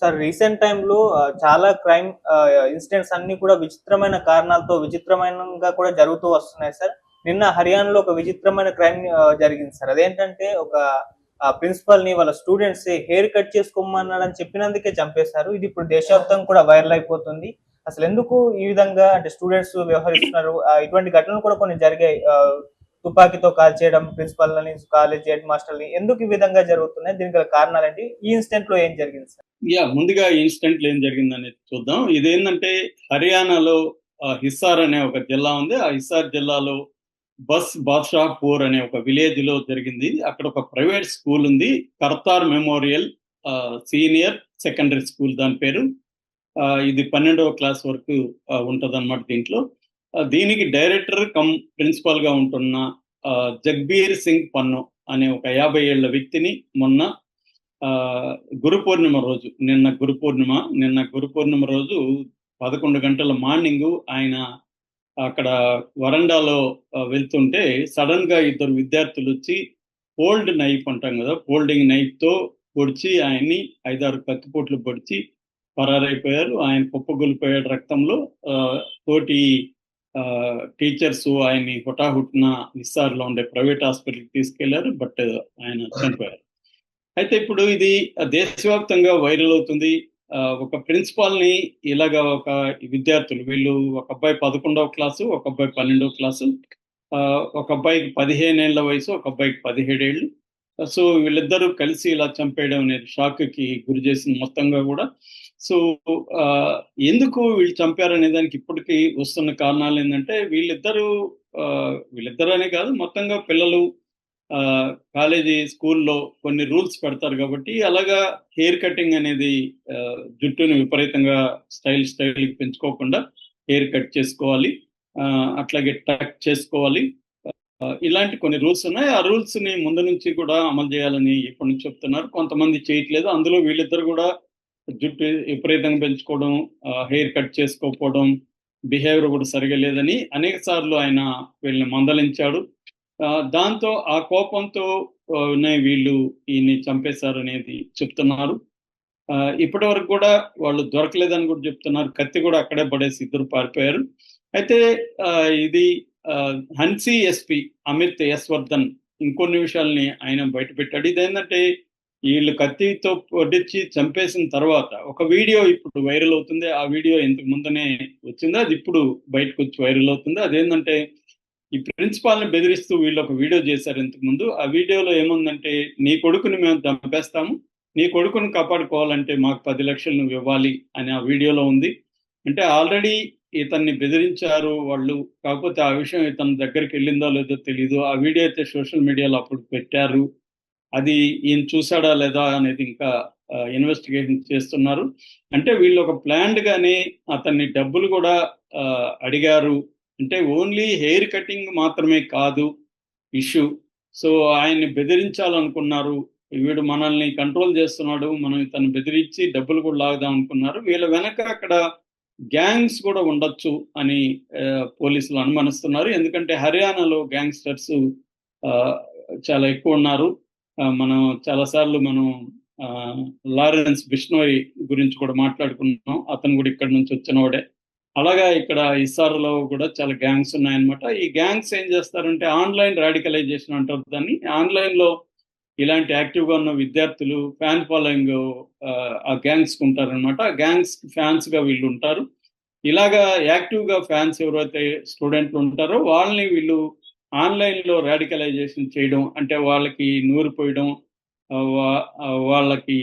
Sir recent టైంలో చాలా crime incidents అన్ని కూడా విచిత్రమైన కారణాలతో విచిత్రమైనగా కూడా జరుగుతూ వస్తున్నాయి సార్. నిన్న హర్యానాలో ఒక విచిత్రమైన క్రైమ్ జరిగింది సార్. అదేంటంటే ఒక ప్రిన్సిపల్ని వాళ్ళ స్టూడెంట్స్ హెయిర్ కట్ చేసుకోమన్నాడని చెప్పినందుకే చంపేశారు. ఇది ఇప్పుడు దేశవ్యాప్తంగా కూడా వైరల్ అయిపోతుంది. అసలు ఎందుకు ఈ విధంగా అంటే స్టూడెంట్స్ వ్యవహరిస్తున్నారు? ఇటువంటి ఘటనలు కూడా కొన్ని జరిగాయి. తుపాకీతో కాల్ చేయడం ప్రిన్సిపల్ కాలేజ్ హెడ్ మాస్టర్ని ఎందుకు ఈ విధంగా జరుగుతున్నాయి? దీనికి గల కారణాలేంటి? ఈ ఇన్సిడెంట్లో ఏం జరిగింది సార్? యా ముందుగా ఇన్సిడెంట్ ఏం జరిగిందని చూద్దాం. ఇదేంటంటే హర్యానాలో హిస్సార్ అనే ఒక జిల్లా ఉంది. ఆ హిస్సార్ జిల్లాలో బస్ బాద్షాపూర్ అనే ఒక విలేజ్లో జరిగింది. అక్కడ ఒక ప్రైవేట్ స్కూల్ ఉంది. Kartar memorial senior secondary school దాని పేరు. ఆ, ఇది పన్నెండవ క్లాస్ వరకు ఉంటదన్నమాట దీంట్లో. దీనికి డైరెక్టర్ కమ్ ప్రిన్సిపల్గా ఉంటున్న ఆ, జగ్బీర్ సింగ్ పన్ను అనే ఒక యాభై ఏళ్ళ వ్యక్తిని మొన్న ఆ, గురు పూర్ణిమ రోజు నిన్న గురు పూర్ణిమ నిన్న గురు పూర్ణిమ రోజు పదకొండు గంటల మార్నింగ్ ఆయన అక్కడ వరండాలో వెళ్తుంటే సడన్గా ఇద్దరు విద్యార్థులు వచ్చి ఫోల్డ్ నైఫ్ అంటాం కదా ఫోల్డింగ్ నైఫ్తో పొడిచి ఆయన్ని ఐదారు కత్తిపోట్లు పొడిచి పరారైపోయారు. ఆయన కుప్పగొలిపోయాడు రక్తంలో. ఆ, తోటి టీచర్స్ ఆయన్ని హుటాహుట్న నిస్సార్లో ఉండే ప్రైవేట్ హాస్పిటల్కి తీసుకెళ్ళారు బట్ ఆయన చనిపోయారు. అయితే ఇప్పుడు ఇది దేశవ్యాప్తంగా వైరల్ అవుతుంది. ఆ, ఒక ప్రిన్సిపాల్ని ఇలాగా ఒక విద్యార్థులు వీళ్ళు ఒక అబ్బాయి పదకొండవ క్లాసు ఒక అబ్బాయి పన్నెండవ క్లాసు ఆ, ఒక అబ్బాయికి పదిహేను ఏళ్ళ వయసు ఒక అబ్బాయికి పదిహేడేళ్ళు సో వీళ్ళిద్దరూ కలిసి ఇలా చంపేయడం అనేది షాక్కి గురి చేసింది మొత్తంగా కూడా. సో ఆ, ఎందుకు వీళ్ళు చంపారు అనే దానికి ఇప్పటికీ వస్తున్న కారణాలు ఏంటంటే వీళ్ళిద్దరూ వీళ్ళిద్దరూ అనే కాదు మొత్తంగా పిల్లలు ఆ, కాలేజీ స్కూల్లో కొన్ని రూల్స్ పెడతారు కాబట్టి అలాగా హెయిర్ కటింగ్ అనేది జుట్టుని విపరీతంగా స్టైల్ స్టైల్ పెంచుకోకుండా హెయిర్ కట్ చేసుకోవాలి. ఆ, అట్లాగే టక్ చేసుకోవాలి. ఇలాంటి కొన్ని రూల్స్ ఉన్నాయి. ఆ రూల్స్ని ముందు నుంచి కూడా అమలు చేయాలని ఇప్పటి నుంచి చెప్తున్నారు. కొంతమంది చేయట్లేదు. అందులో వీళ్ళిద్దరు కూడా జుట్టు విపరీతంగా పెంచుకోవడం హెయిర్ కట్ చేసుకోకపోవడం బిహేవియర్ కూడా సరిగా లేదని అనేక సార్లు ఆయన వీళ్ళని మందలించాడు. ఆ, దాంతో ఆ కోపంతో వీళ్ళు ఈయన్ని చంపేశారు అనేది చెప్తున్నారు. ఆ, ఇప్పటి వరకు కూడా వాళ్ళు దొరకలేదని కూడా చెప్తున్నారు. కత్తి కూడా అక్కడే పడేసి ఇద్దరు పారిపోయారు. అయితే ఆ, ఇది హన్సీ ఎస్పి అమిత్ యశ్వర్ధన్ ఇంకొన్ని విషయాల్ని ఆయన బయట పెట్టాడు ఇదేంటంటే వీళ్ళు కత్తితో పొడిచి చంపేసిన తర్వాత ఒక వీడియో ఇప్పుడు వైరల్ అవుతుంది. ఆ వీడియో ఇంతకు ముందనే వచ్చింది. అది ఇప్పుడు బయటకు వచ్చి వైరల్ అవుతుంది. అదేంటంటే ఈ ప్రిన్సిపాల్ని బెదిరిస్తూ వీళ్ళు ఒక వీడియో చేశారు ఇంతకు ముందు. ఆ వీడియోలో ఏముందంటే నీ కొడుకుని మేము చంపేస్తాము. నీ కొడుకుని కాపాడుకోవాలంటే మాకు పది లక్షలు నువ్వు ఇవ్వాలి అని ఆ వీడియోలో ఉంది. అంటే ఆల్రెడీ ఇతన్ని బెదిరించారు వాళ్ళు. కాకపోతే ఆ విషయం ఇతని దగ్గరికి వెళ్ళిందో లేదో తెలియదు ఆ వీడియో అయితే సోషల్ మీడియాలో అప్పుడు పెట్టారు. అది ఈయన చూసాడా లేదా అనేది ఇంకా ఇన్వెస్టిగేషన్ చేస్తున్నారు. అంటే వీళ్ళు ఒక ప్లాన్డ్ గానే అతన్ని డబ్బులు కూడా అడిగారు. అంటే ఓన్లీ హెయిర్ కటింగ్ మాత్రమే కాదు ఇష్యూ. సో ఆయన్ని బెదిరించాలనుకున్నారు. వీడు మనల్ని కంట్రోల్ చేస్తున్నాడు. మనం ఇతను బెదిరించి డబ్బులు కూడా లాగుదాం అనుకున్నారు. వీళ్ళ వెనక అక్కడ గ్యాంగ్స్ కూడా ఉండొచ్చు అని పోలీసులు అనుమానిస్తున్నారు. ఎందుకంటే హర్యానాలో గ్యాంగ్స్టర్స్ ఆ, చాలా ఎక్కువ ఉన్నారు. ఆ, మనం చాలాసార్లు మనం ఆ, లారెన్స్ బిష్నోయ్ గురించి కూడా మాట్లాడుకున్నాం. అతను కూడా ఇక్కడ నుంచి వచ్చినవాడే. అలాగా ఇక్కడ ఇస్సార్లో కూడా చాలా గ్యాంగ్స్ ఉన్నాయన్నమాట. ఈ గ్యాంగ్స్ ఏం చేస్తారంటే ఆన్లైన్ రాడికలైజేషన్ అంటారు దాన్ని. ఆన్లైన్లో ఇలాంటి యాక్టివ్గా ఉన్న విద్యార్థులు ఫ్యాన్ ఫాలోయింగ్ ఆ గ్యాంగ్స్ ఉంటారనమాట ఆ గ్యాంగ్స్ ఫ్యాన్స్గా వీళ్ళు ఉంటారు. ఇలాగా యాక్టివ్గా ఫ్యాన్స్ ఎవరైతే స్టూడెంట్లు ఉంటారో వాళ్ళని వీళ్ళు ఆన్లైన్లో రాడికలైజేషన్ చేయడం అంటే వాళ్ళకి నూరు పోయడం ఆ, వాళ్ళకి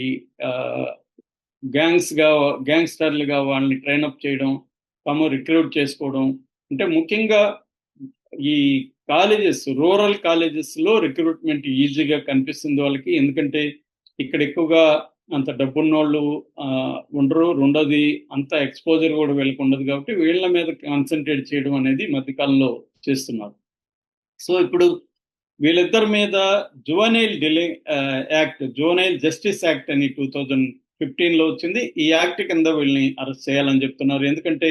గ్యాంగ్స్గా గ్యాంగ్స్టర్లుగా వాళ్ళని ట్రైనప్ చేయడం తాము రిక్రూట్ చేసుకోవడం. అంటే ముఖ్యంగా ఈ కాలేజెస్ రూరల్ కాలేజెస్లో రిక్రూట్మెంట్ ఈజీగా కనిపిస్తుంది వాళ్ళకి. ఎందుకంటే ఇక్కడ ఎక్కువగా అంత డబ్బున్న వాళ్ళు ఉండరు. రెండోది అంత ఎక్స్పోజర్ కూడా వీళ్ళకి ఉండదు కాబట్టి వీళ్ళ మీద కాన్సన్ట్రేట్ చేయడం అనేది మధ్యకాలంలో చేస్తున్నారు. సో ఇప్పుడు వీళ్ళిద్దరి మీద juvenile delay act juvenile justice act అని టూ థౌజండ్ ఫిఫ్టీన్లో వచ్చింది. ఈ యాక్ట్ కింద వీళ్ళని అరెస్ట్ చేయాలని చెప్తున్నారు. ఎందుకంటే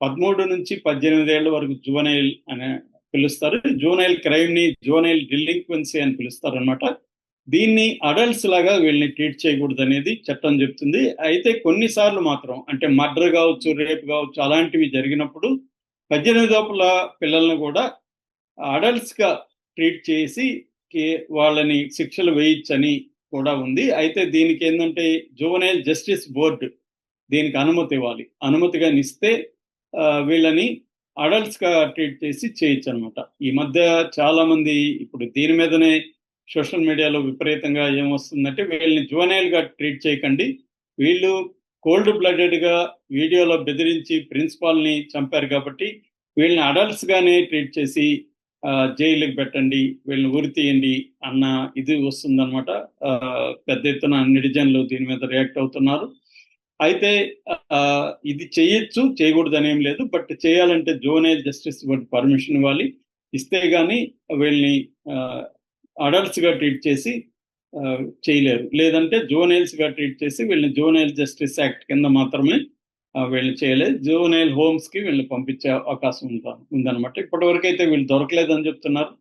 పదమూడు నుంచి పద్దెనిమిది ఏళ్ళ వరకు జువనైల్ అనే పిలుస్తారు. జూనైల్ క్రైమ్ని జూనైల్ డిలింక్వెన్సీ అని పిలుస్తారు అనమాట దీన్ని అడల్ట్స్ లాగా వీళ్ళని ట్రీట్ చేయకూడదు అనేది చట్టం చెప్తుంది. అయితే కొన్నిసార్లు మాత్రం అంటే మర్డర్ కావచ్చు రేప్ కావచ్చు అలాంటివి జరిగినప్పుడు పద్దెనిమిది లోపల పిల్లల్ని కూడా అడల్ట్స్గా ట్రీట్ చేసి వాళ్ళని శిక్షలు వేయించని కూడా ఉంది. అయితే దీనికి ఏంటంటే జువనైల్ జస్టిస్ బోర్డు దీనికి అనుమతి ఇవ్వాలి. అనుమతిగా ఇస్తే వీళ్ళని అడల్ట్స్గా ట్రీట్ చేసి చేయొచ్చు అనమాట ఈ మధ్య చాలా మంది ఇప్పుడు దీని మీదనే సోషల్ మీడియాలో విపరీతంగా ఏమొస్తుందంటే వీళ్ళని జువనైల్గా ట్రీట్ చేయకండి. వీళ్ళు కోల్డ్ బ్లడెడ్గా వీడియోలో బెదిరించి ప్రిన్సిపాల్ని చంపారు కాబట్టి వీళ్ళని అడల్ట్స్ గానే ట్రీట్ చేసి జైలుకి పెట్టండి వీళ్ళని ఉరి తీయండి అన్న ఇది వస్తుందన్నమాట. పెద్ద ఎత్తున నెటిజన్లు దీని మీద రియాక్ట్ అవుతున్నారు. అయితే ఇది చేయొచ్చు చేయకూడదు ఏం లేదు బట్ చేయాలంటే జోనల్ జస్టిస్ వంటి పర్మిషన్ ఇవ్వాలి. ఇస్తే కానీ వీళ్ళని అడల్ట్స్గా ట్రీట్ చేసి చేయలేరు. లేదంటే జోనైల్స్గా ట్రీట్ చేసి వీళ్ళని జోనైల్ జస్టిస్ యాక్ట్ కింద మాత్రమే వీళ్ళు చేయలేదు. జోనైల్ హోమ్స్కి వీళ్ళని పంపించే అవకాశం ఉందా ఉందన్నమాట. ఇప్పటివరకు అయితే వీళ్ళు దొరకలేదని చెప్తున్నారు.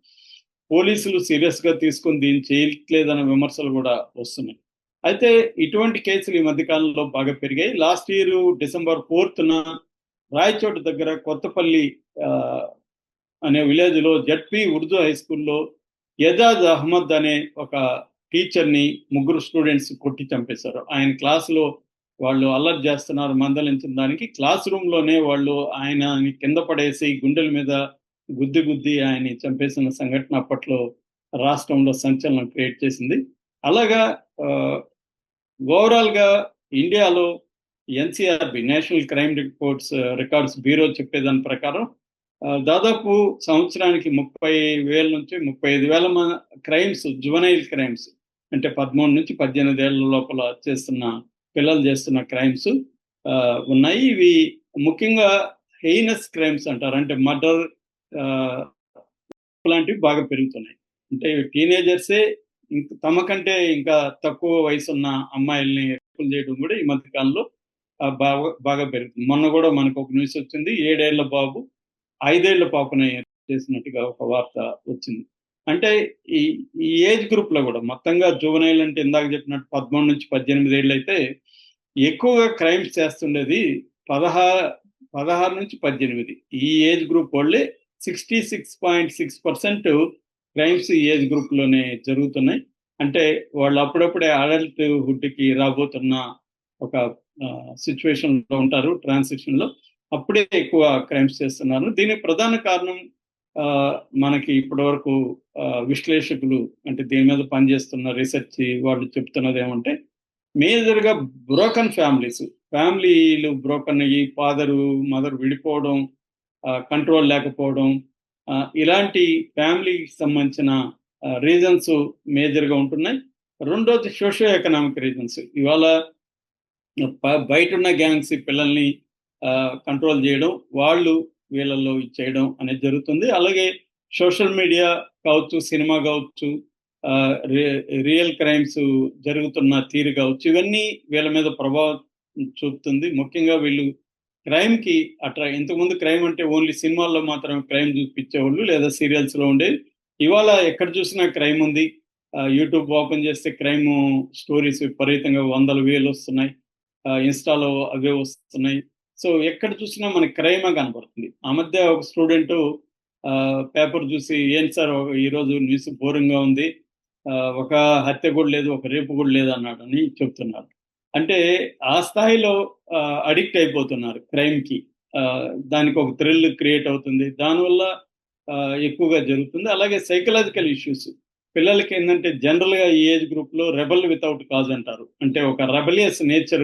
పోలీసులు సీరియస్గా తీసుకుని దీన్ని చేయట్లేదన్న విమర్శలు కూడా వస్తున్నాయి. అయితే ఇటువంటి కేసులు ఈ మధ్యకాలంలో బాగా పెరిగాయి. లాస్ట్ ఇయర్ డిసెంబర్ ఫోర్త్న రాయచోట దగ్గర కొత్తపల్లి అనే విలేజ్లో జడ్పీ ఉర్దూ హై స్కూల్లో యజాజ్ అహ్మద్ అనే ఒక టీచర్ని ముగ్గురు స్టూడెంట్స్ కొట్టి చంపేశారు. ఆయన క్లాస్లో వాళ్ళు అల్లరి చేస్తున్నారు మందలించిన దానికి. క్లాస్ రూమ్లోనే వాళ్ళు ఆయన కింద పడేసి గుండెల మీద గుద్ది గుద్ది ఆయన చంపేసిన సంఘటన అప్పట్లో రాష్ట్రంలో సంచలనం క్రియేట్ చేసింది. అలాగా ఓవరాల్గా ఇండియాలో NCRB national crime reports records bureau చెప్పేదాని ప్రకారం దాదాపు సంవత్సరానికి ముప్పై వేల నుంచి ముప్పై ఐదు వేల క్రైమ్స్ జువనైల్ క్రైమ్స్ అంటే పదమూడు నుంచి పద్దెనిమిది ఏళ్ళ లోపల చేస్తున్న పిల్లలు చేస్తున్న క్రైమ్స్ ఉన్నాయి. ఇవి ముఖ్యంగా హెయినస్ క్రైమ్స్ అంటారు. అంటే మర్డర్ లాంటివి బాగా పెరుగుతున్నాయి. అంటే టీనేజర్సే ఇంక తమకంటే ఇంకా తక్కువ వయసు ఉన్న అమ్మాయిల్ని రేపులు చేయడం కూడా ఈ మధ్య కాలంలో బాగా బాగా పెరుగుతుంది. మొన్న కూడా మనకు ఒక న్యూస్ వచ్చింది ఏడేళ్ళ బాబు ఐదేళ్ళ పాపని చేసినట్టుగా ఒక వార్త వచ్చింది. అంటే ఈ ఈ ఏజ్ గ్రూప్లో కూడా మొత్తంగా జువనైల్ అంటే ఇందాక చెప్పినట్టు పదమూడు నుంచి పద్దెనిమిది ఏళ్ళు అయితే ఎక్కువగా క్రైమ్స్ చేస్తుండేది పదహారు పదహారు నుంచి పద్దెనిమిది. ఈ ఏజ్ గ్రూప్ వాళ్ళే sixty six point six percent crimes age గ్రూప్లోనే జరుగుతున్నాయి. అంటే వాళ్ళు అప్పుడప్పుడే అడల్ట్ హుడ్కి రాబోతున్న ఒక సిచ్యువేషన్లో ఉంటారు ట్రాన్సిషన్లో అప్పుడే ఎక్కువ క్రైమ్స్ చేస్తున్నారు. దీనికి ప్రధాన కారణం ఆ, మనకి ఇప్పటి వరకు విశ్లేషకులు అంటే దీని మీద పనిచేస్తున్న రీసెర్చ్ వాళ్ళు చెప్తున్నది ఏమంటే మేజర్గా బ్రోకన్ ఫ్యామిలీస్. ఫ్యామిలీలు బ్రోకన్ అయ్యి ఫాదరు మదర్ విడిపోవడం కంట్రోల్ లేకపోవడం ఇలాంటి ఫ్యామిలీకి సంబంధించిన రీజన్స్ మేజర్గా ఉంటున్నాయి. రెండోది సోషో ఎకనామిక్ రీజన్స్ ఇవాళ బయట ఉన్న గ్యాంగ్స్ పిల్లల్ని కంట్రోల్ చేయడం వాళ్ళు వీళ్ళల్లో ఇది చేయడం అనేది జరుగుతుంది. అలాగే సోషల్ మీడియా కావచ్చు సినిమా కావచ్చు రి- రియల్ క్రైమ్స్ జరుగుతున్న తీరు కావచ్చు ఇవన్నీ వీళ్ళ మీద ప్రభావం చూపుతుంది. ముఖ్యంగా వీళ్ళు క్రైమ్కి అట్రా ఇంతకుముందు క్రైమ్ అంటే ఓన్లీ సినిమాల్లో మాత్రమే క్రైమ్ చూపించేవాళ్ళు లేదా సీరియల్స్లో ఉండేది ఇవాళ ఎక్కడ చూసినా క్రైమ్ ఉంది. యూట్యూబ్ ఓపెన్ చేస్తే క్రైమ్ స్టోరీస్ విపరీతంగా వందల వేలు వస్తున్నాయి. ఇన్స్టాలో అవే వస్తున్నాయి. సో ఎక్కడ చూసినా మనకి క్రైమే కనపడుతుంది. ఆ మధ్య ఒక స్టూడెంట్ పేపర్ చూసి ఏంటి సార్ ఈరోజు న్యూస్ బోరింగ్గా ఉంది. ఆ, ఒక హత్య కూడా లేదు ఒక రేపు కూడా లేదు అన్నాడు అని చెప్తున్నారు అంటే ఆ స్థాయిలో అడిక్ట్ అయిపోతున్నారు క్రైమ్కి దానికి ఒక థ్రిల్ క్రియేట్ అవుతుంది. దానివల్ల ఆ, ఎక్కువగా జరుగుతుంది. అలాగే సైకలాజికల్ ఇష్యూస్. పిల్లలకి ఏంటంటే జనరల్గా ఈ ఏజ్ గ్రూప్లో రెబల్ వితౌట్ కాజ్ అంటారు. అంటే ఒక రెబలియస్ నేచర్